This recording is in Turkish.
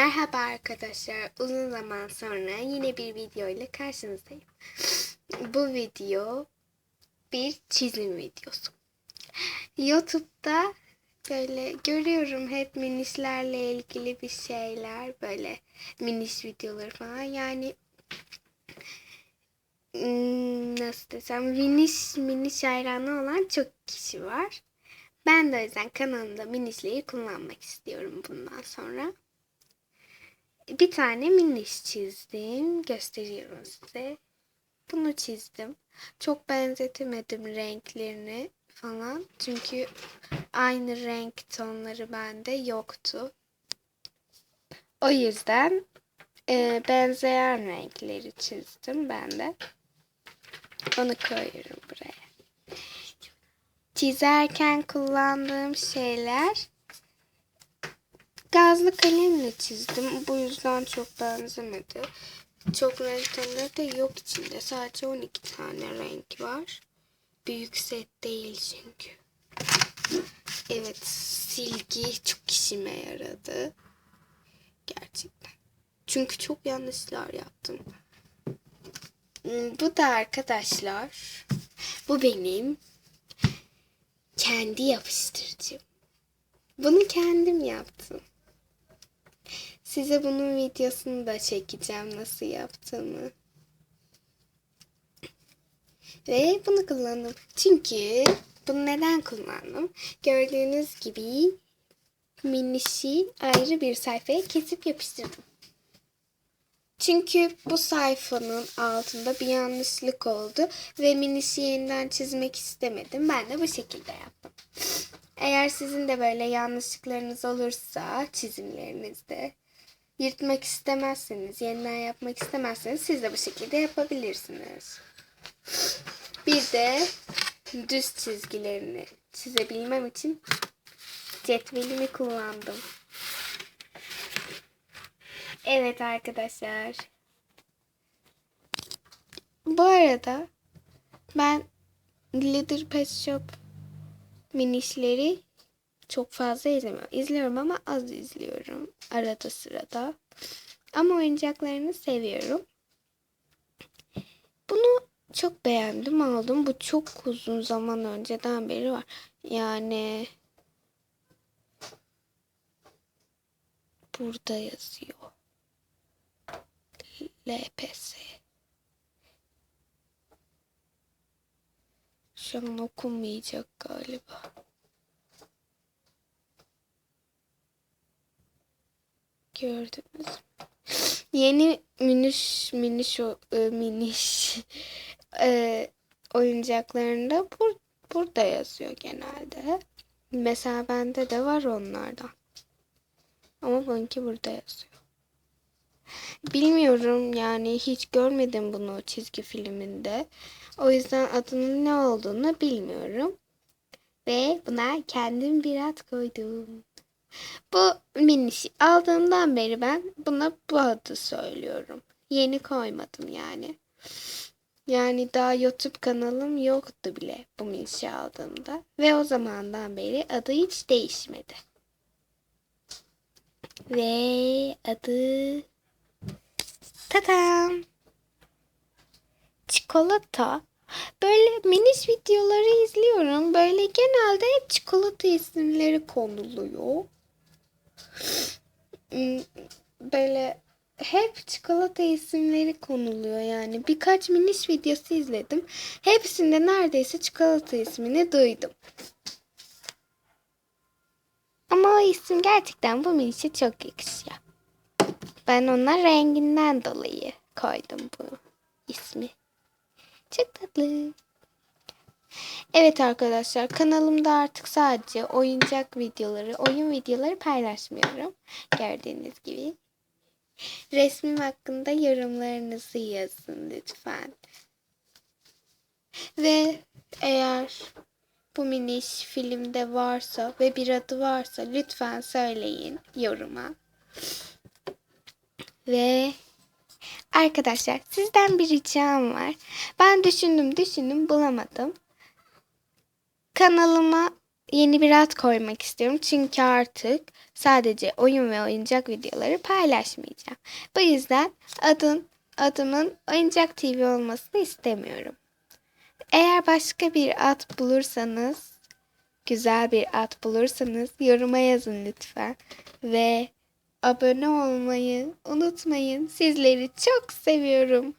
Merhaba arkadaşlar. Uzun zaman sonra yine bir video ile karşınızdayım. Bu video bir çizim videosu. YouTube'da böyle görüyorum hep minişlerle ilgili bir şeyler böyle miniş videoları falan yani hmm, nasıl desem miniş miniş hayranı olan çok kişi var. Ben de o yüzden kanalımda minişleri kullanmak istiyorum bundan sonra bir tane miniş çizdim. Gösteriyorum size. Bunu çizdim. Çok benzetemedim renklerini falan. Çünkü aynı renk tonları bende yoktu. O yüzden e, benzeyen renkleri çizdim ben de. Onu koyuyorum buraya. Çizerken kullandığım şeyler Gazlı kalemle çizdim. Bu yüzden çok benzemedi. Çok renk tonları da yok içinde. Sadece 12 tane renk var. Büyük set değil çünkü. Evet silgi çok işime yaradı. Gerçekten. Çünkü çok yanlışlar yaptım. Bu da arkadaşlar. Bu benim kendi yapıştırıcım. Bunu kendim yaptım. Size bunun videosunu da çekeceğim nasıl yaptığımı. Ve bunu kullandım. Çünkü bunu neden kullandım? Gördüğünüz gibi minişi ayrı bir sayfaya kesip yapıştırdım. Çünkü bu sayfanın altında bir yanlışlık oldu ve minişi yeniden çizmek istemedim. Ben de bu şekilde yaptım. Eğer sizin de böyle yanlışlıklarınız olursa çizimlerinizde yırtmak istemezseniz, yeniden yapmak istemezseniz siz de bu şekilde yapabilirsiniz. Bir de düz çizgilerini çizebilmem için cetvelimi kullandım. Evet arkadaşlar. Bu arada ben Glitter Pet Shop minişleri çok fazla izlemiyorum. İzliyorum ama az izliyorum. Arada sırada. Ama oyuncaklarını seviyorum. Bunu çok beğendim aldım. Bu çok uzun zaman önceden beri var. Yani burada yazıyor. LPS. Şu an okunmayacak galiba. Gördünüz mü? Yeni miniş miniş e, miniş e, oyuncaklarında bur, burada yazıyor genelde. Mesela bende de var onlardan. Ama bununki burada yazıyor. Bilmiyorum yani hiç görmedim bunu çizgi filminde. O yüzden adının ne olduğunu bilmiyorum. Ve buna kendim bir ad koydum. Bu minişi aldığımdan beri ben buna bu adı söylüyorum. Yeni koymadım yani. Yani daha YouTube kanalım yoktu bile bu minişi aldığımda. Ve o zamandan beri adı hiç değişmedi. Ve adı Tadam. Çikolata. Böyle miniş videoları izliyorum. Böyle genelde hep çikolata isimleri konuluyor. Hmm, böyle hep çikolata isimleri konuluyor yani. Birkaç miniş videosu izledim. Hepsinde neredeyse çikolata ismini duydum. Ama o isim gerçekten bu minişe çok yakışıyor. Ben ona renginden dolayı koydum bu ismi. Çok tatlı. Evet arkadaşlar kanalımda artık sadece oyuncak videoları, oyun videoları paylaşmıyorum. Gördüğünüz gibi. Resmim hakkında yorumlarınızı yazın lütfen. Ve eğer bu miniş filmde varsa ve bir adı varsa lütfen söyleyin yoruma. Ve arkadaşlar sizden bir ricam var. Ben düşündüm düşündüm bulamadım. Kanalıma yeni bir ad koymak istiyorum. Çünkü artık sadece oyun ve oyuncak videoları paylaşmayacağım. Bu yüzden adın adımın Oyuncak TV olmasını istemiyorum. Eğer başka bir ad bulursanız, güzel bir ad bulursanız yoruma yazın lütfen. Ve abone olmayı unutmayın. Sizleri çok seviyorum.